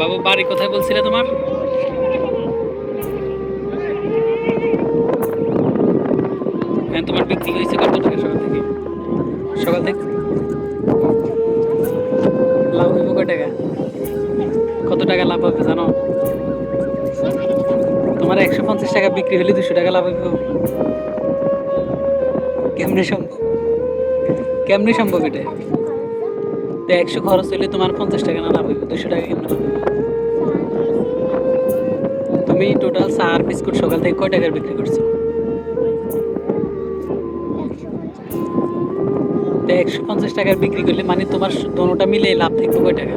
বাবু, বাড়ি কোথায় বলছিলে তোমার? হ্যাঁ তোমার বিক্রি হয়েছে কত টাকা সকাল থেকে? সকাল থেকে? লাভ হইব কয় টাকা? কত টাকা লাভ হবে জানো? তোমার একশো পঞ্চাশ টাকা বিক্রি হলে দুশো টাকা লাভ হইব। কেমনে সম্ভব? কেমনে সম্ভব এটা? তো একশো খরচ হলে তোমার পঞ্চাশ টাকা না লাভ হইব? দুশো টাকা কেমনে লাভ তুমি টোটাল চা আর বিস্কুট সকাল থেকে কয় টাকার বিক্রি করছ? একশো পঞ্চাশ টাকার বিক্রি করলে মানে তোমার দোনোটা মিলে লাভ থাকবে কয় টাকা?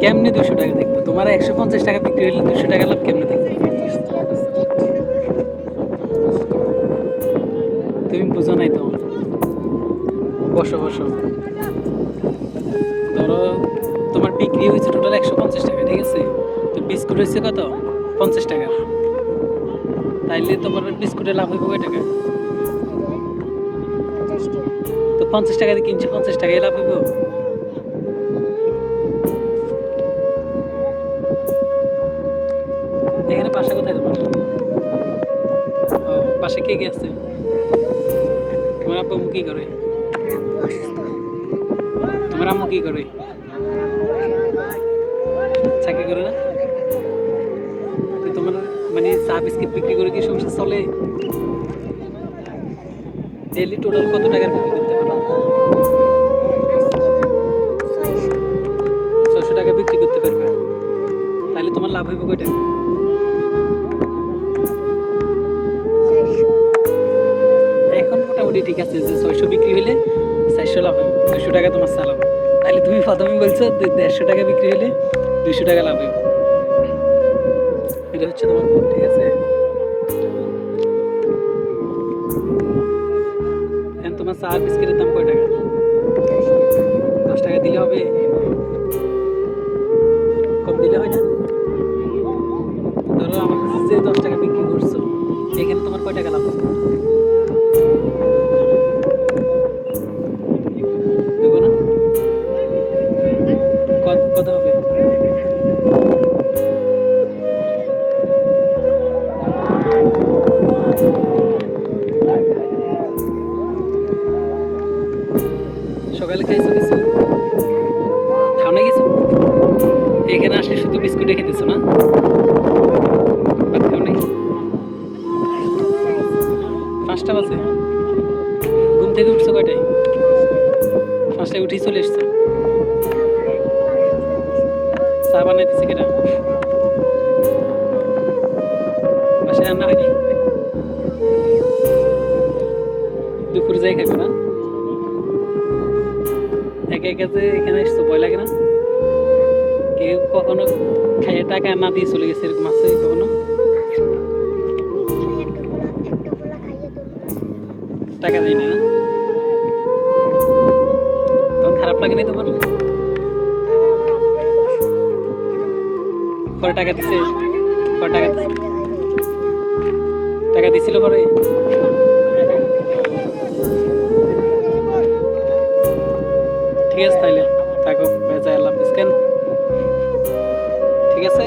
কেমনি দুশো টাকা দেখব তোমার একশো পঞ্চাশ টাকা বিক্রি হলে দুশো টাকা লাভ কেমনি দেখবে তুমি বুঝো নাই তো বসো বসো। ধরো, তোমার বিক্রি হয়েছে টোটাল একশো পঞ্চাশ টাকা, ঠিক আছে? তো বিস্কুট হয়েছে কত? পঞ্চাশ টাকা। তাইলে তোমার বিস্কুটের লাভ হইব কয় টাকা? তো পঞ্চাশ টাকা দিয়ে কিনছো, পঞ্চাশ টাকায় লাভ হইব? এখানে পাশে কোথায় তোমার? পাশে কে কে আছে? তোমার আব্বু কি করে? তোমার আম্মু কি করে? চাকরি করে না? তোমার মানে চা বিস্কিট বিক্রি করে কি সংসার চলে? ডেলি টোটাল কত টাকার বিক্রি করতে পারো? ছশো টাকা বিক্রি করতে পারবে। তাহলে তোমার লাভ হইব কয় মোটামুটি ঠিক আছে যে ছয়শো বিক্রি হলে চারশো লাভ হবে দুশো টাকা তোমার চালাব। তাহলে তুমি প্রথমে বলছো দেড়শো টাকা বিক্রি হলে দুশো টাকা লাভ এটা হচ্ছে তোমার ঠিক আছে? তোমার চা বিস্কিটের দাম কয় টাকা? দশ টাকা দিলে হবে? কম দিলে হয় না? ধরো আমার কাছে দশ টাকা বিক্রি করছ, এখানে তোমার কয় টাকা লাভ পাঁচটা বাজে। ঘুম থেকে উঠছো কয়টায়? পাঁচটায় উঠেই চলে এসছো। চা বানাই দিছে কেটা বাসায় রান্না হয়নি? দুপুর যাই খাবে না। একে একে যে এখানে এসছো ভয় লাগে না? কেউ কখনো খাইয়ে টাকা না দিয়ে চলে গেছে এরকম আছে কখনো? টাকা দিই না। তখন খারাপ লাগে নাই তোমার? পরে টাকা দিছে। পরে টাকা টাকা দিছিল পরে? ঠিক আছে তাহলে তাকে ভেজা এলাম ঠিক আছে?